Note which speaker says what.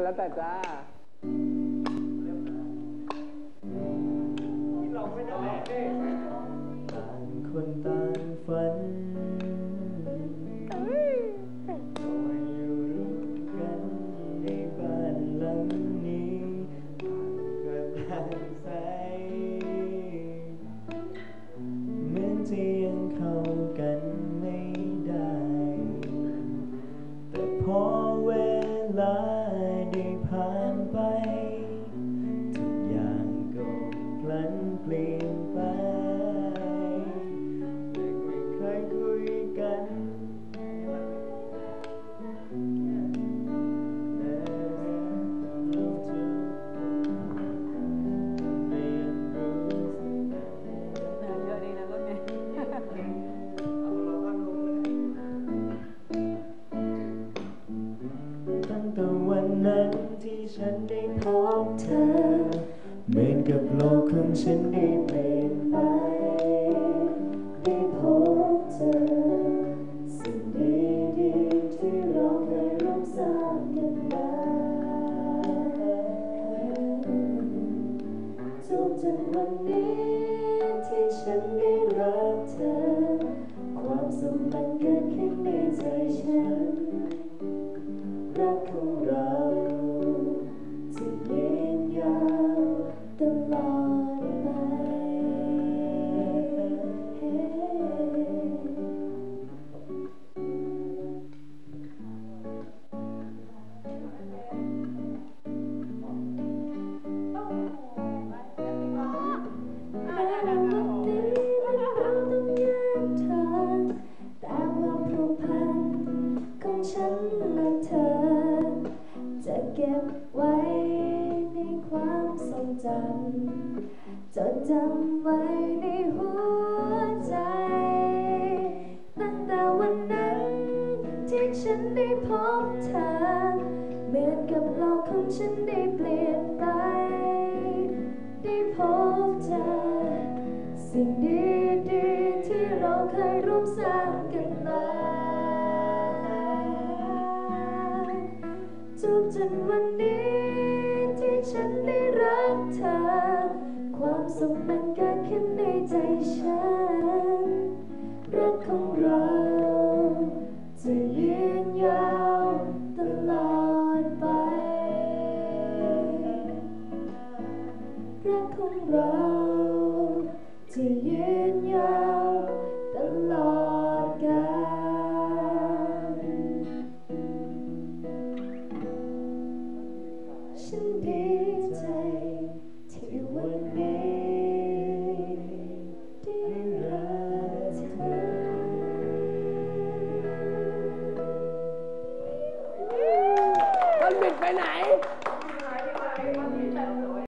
Speaker 1: แล้วแต่จ้า
Speaker 2: ต่างคนต่างฝันยังเข้ากันไม่ได้ แต่พอ พลันเปลี่ยนไปไม่เคยคุยกันตั้งแต่วันนั้นที่ฉันได้พบเธอ เหมือนกับโลกของฉันได้เปลี่ยนไปได้พบเธอสิ่งดีๆที่เราเคยร่วมสร้างกันมาจนจนวันนี้ที่ฉันได้รักเธอ ความสุขมันเกิดขึ้นในใจฉัน ความทรงจำจดจำไว้ในหัวใจ ตั้งแต่วันนั้นที่ฉันได้พบเธอ เหมือนกับโลกของฉันได้เปลี่ยนไป ได้พบเธอ สิ่งดีๆที่เราเคยร่วมสร้างกันมาจนจนวันนี้ที่ฉันได้ ความสุขมันเกิดขึ้นในใจฉันรักของเราจะยืนยาวตลอดไปรักของเราจะยืนยาวตลอดกาลฉัน
Speaker 1: ดี ไปไหน